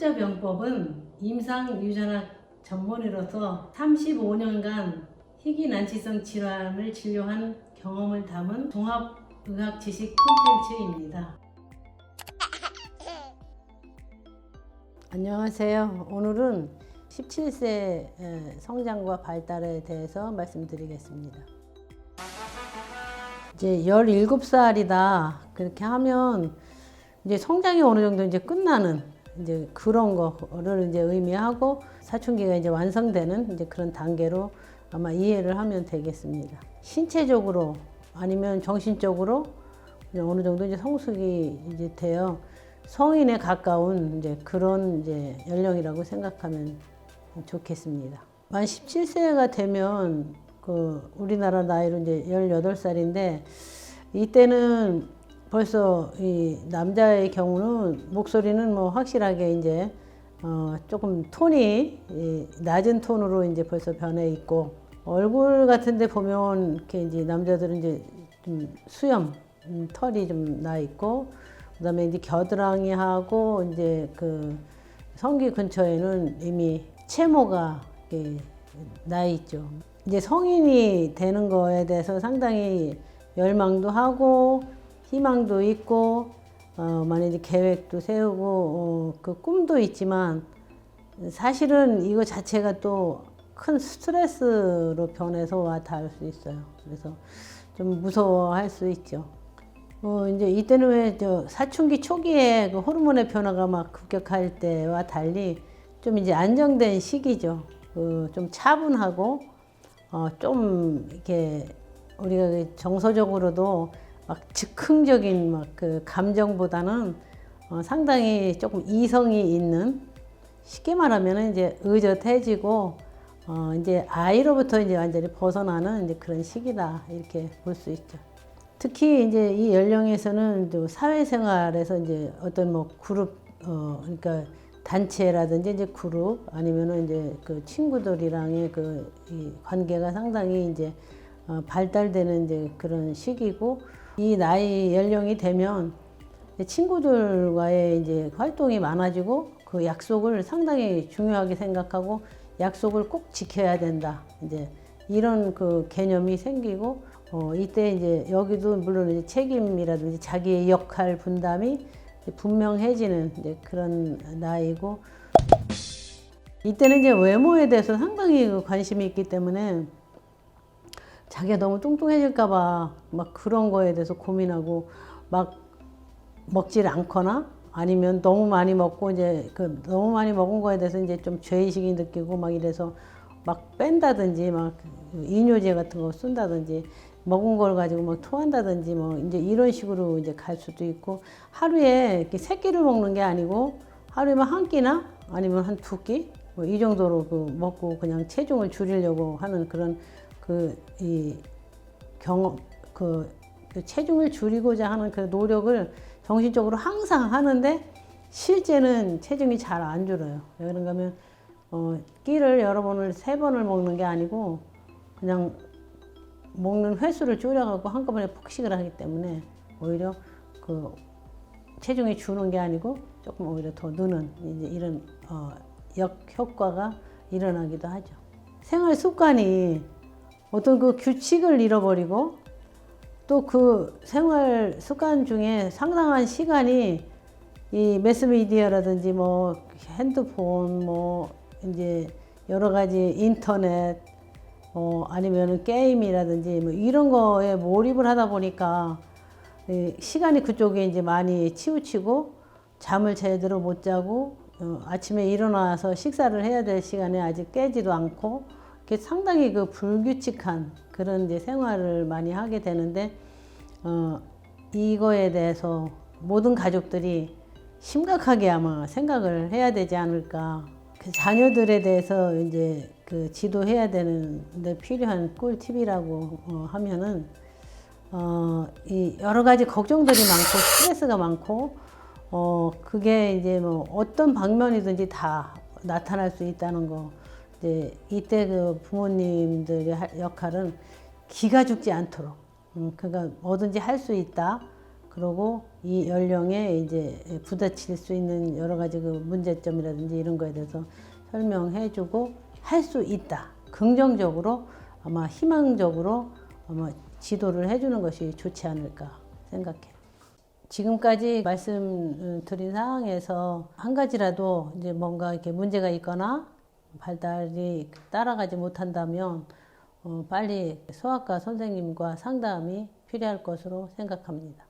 흑자병법은 임상 유전학 전문의로서 35년간 희귀난치성 질환을 진료한 경험을 담은 종합의학 지식 콘텐츠입니다. 안녕하세요. 오늘은 17세 성장과 발달에 대해서 말씀드리겠습니다. 이제 17살이다. 그렇게 하면 이제 성장이 어느 정도 이제 끝나는 이제 그런 거를 이제 의미하고 사춘기가 이제 완성되는 이제 그런 단계로 아마 이해를 하면 되겠습니다. 신체적으로 아니면 정신적으로 이제 어느 정도 이제 성숙이 이제 되어 성인에 가까운 이제 그런 이제 연령이라고 생각하면 좋겠습니다. 만 17세가 되면 그 우리나라 나이로 이제 18살인데 이때는 벌써 이 남자의 경우는 목소리는 뭐 확실하게 이제 어 조금 톤이 이 낮은 톤으로 이제 벌써 변해 있고 얼굴 같은데 보면 이렇게 이제 남자들은 이제 좀 수염 음, 털이 좀 나 있고 그다음에 이제 겨드랑이 하고 이제 그 성기 근처에는 이미 채모가 이렇게 나 있죠. 이제 성인이 되는 거에 대해서 상당히 열망도 하고 희망도 있고 어, 만약에 계획도 세우고 어, 그 꿈도 있지만 사실은 이거 자체가 또 큰 스트레스로 변해서 와 닿을 수 있어요. 그래서 좀 무서워할 수 있죠. 어, 이제 이때는 왜 저 사춘기 초기에 그 호르몬의 변화가 막 급격할 때와 달리 좀 이제 안정된 시기죠. 그 좀 차분하고 어, 좀 이렇게 우리가 그 정서적으로도 막 즉흥적인 막 그 감정보다는 어, 상당히 조금 이성이 있는 쉽게 말하면 이제 의젓해지고 어, 이제 아이로부터 이제 완전히 벗어나는 이제 그런 시기다 이렇게 볼 수 있죠. 특히 이제 이 연령에서는 또 사회생활에서 이제 어떤 뭐 그룹 어 그러니까 단체라든지 이제 그룹 아니면은 이제 그 친구들이랑의 그이 관계가 상당히 이제 어 발달되는 이제 그런 시기고 이 나이 연령이 되면 친구들과의 이제 활동이 많아지고 그 약속을 상당히 중요하게 생각하고 약속을 꼭 지켜야 된다. 이제 이런 그 개념이 생기고 어 이때 이제 여기도 물론 이제 책임이라든지 자기의 역할 분담이 분명해지는 그런 나이고 이때는 이제 외모에 대해서 상당히 그 관심이 있기 때문에 자기가 너무 뚱뚱해질까봐 막 그런 거에 대해서 고민하고 막 먹질 않거나 아니면 너무 많이 먹고 이제 그 너무 많이 먹은 거에 대해서 이제 좀 죄의식이 느끼고 막 이래서 막 뺀다든지 막 이뇨제 같은 거 쓴다든지 먹은 걸 가지고 막 토한다든지 뭐 이제 이런 식으로 이제 갈 수도 있고 하루에 이렇게 세 끼를 먹는 게 아니고 하루에만 한 끼나 아니면 한 두 끼 뭐 이 정도로 그 먹고 그냥 체중을 줄이려고 하는 그런 그이 경험 그, 그 체중을 줄이고자 하는 그 노력을 정신적으로 항상 하는데 실제는 체중이 잘 안 줄어요. 왜 그런가 하면 어, 끼를 여러 번을 세 번을 먹는 게 아니고 그냥 먹는 횟수를 줄여갖고 한꺼번에 폭식을 하기 때문에 오히려 그 체중이 주는 게 아니고 조금 오히려 더 느는 이제 이런 어, 역효과가 일어나기도 하죠. 생활 습관이 어떤 그 규칙을 잃어버리고 또 그 생활 습관 중에 상당한 시간이 이 매스미디어라든지 뭐 핸드폰 뭐 이제 여러 가지 인터넷 어 아니면은 게임이라든지 뭐 이런 거에 몰입을 하다 보니까 이 시간이 그쪽에 이제 많이 치우치고 잠을 제대로 못 자고 어 아침에 일어나서 식사를 해야 될 시간에 아직 깨지도 않고 상당히 그 불규칙한 그런 이제 생활을 많이 하게 되는데 어 이거에 대해서 모든 가족들이 심각하게 아마 생각을 해야 되지 않을까. 그 자녀들에 대해서 이제 그 지도해야 되는데 필요한 꿀팁이라고 어, 하면은 어, 이 여러 가지 걱정들이 많고 스트레스가 많고 어, 그게 이제 뭐 어떤 방면이든지 다 나타날 수 있다는 거. 이제 이때 그 부모님들의 할- 역할은 기가 죽지 않도록 음, 그러니까 뭐든지 할 수 있다. 그리고 이 연령에 이제 부딪힐 수 있는 여러 가지 그 문제점이라든지 이런 거에 대해서 설명해주고 할 수 있다. 긍정적으로 아마 희망적으로 아마 지도를 해주는 것이 좋지 않을까 생각해요. 지금까지 말씀드린 상황에서 한 가지라도 이제 뭔가 이렇게 문제가 있거나 발달이 따라가지 못한다면 어, 빨리 소아과 선생님과 상담이 필요할 것으로 생각합니다.